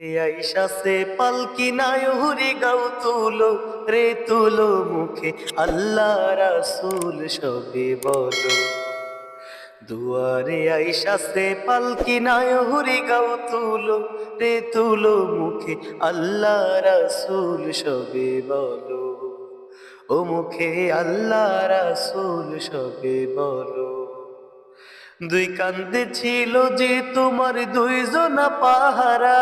আইসাসে পালকি নায়ুরি গাও তুলো, রে তুলো মুখে। আল্লাহ রাসূল সবে বলো, দুয়ারে আইসাসে পালকি নায়ুরি গাও তুলো, রে তুলো মুখে। আল্লাহ রাসূল সবে বলো, ও মুখে আল্লাহ রাসূল সবে বলো। দুই কান্দে ছিল যে তোমার দুইজনা পাহারা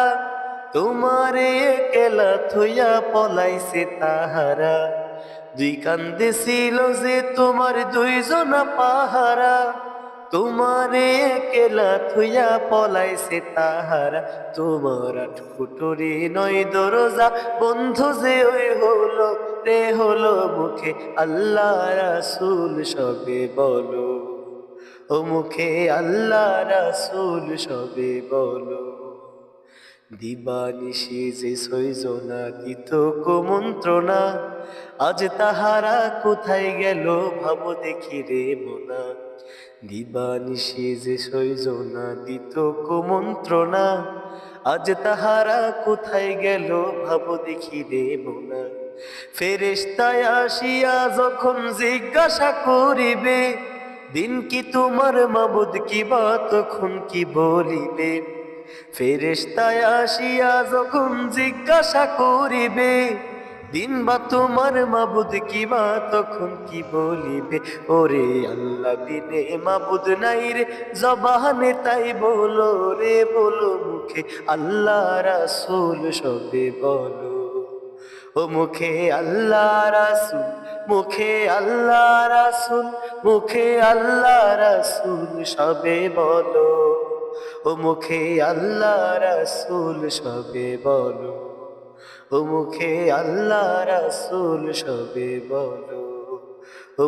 তোমারে একলা থইয়া পলাইছে তাহারা। দুই কান্দে ছিল যে তোমার দুইজনা পাহারা। তোমারে একলা থইয়া পলাইছে তাহারা। তোমার ফুটুরি নয় দরজা, বন্ধ যে ওই হলো, রে হলো মুখে আল্লাহ রাসূল সবে বলো। ও মুখে আল্লাহ রাসূল সবে বলো। দিবানিশি যে সৈজনা দিত কুমন্ত্রণা আজ তাহারা কোথায় গেল ভাব দেখি রে মোনা। দিবানিশি যে সৈজনা দিত কুমন্ত্রণা আজ তাহারা কোথায় গেল ভাব দেখি রে মোনা। ফেরেশতায় আসিয়া যখন জিজ্ঞাসা করিবে, দিন কি তোমার মাবুদ কি বা, তখন কি বলিবে? ফেরেশতায় আসিয়া যখন জিজ্ঞাসা করিবে, দিন বা তোমার মাবুদ কি বা তখন কি বলিবে, ওরে আল্লাহ বিনে মাবুদ নাই রে, জবানে তাই বলো রে, বলো মুখে আল্লাহ রাসূল সবে বলো। ও মুখে আল্লাহ রাসূল, মুখে আল্লাহ রাসূল, মুখে আল্লাহ রাসূল সবে বলো। ও মুখে আল্লাহ রাসুল সবে বলো। ও মুখে আল্লাহ রাসুল সবে বলো। ও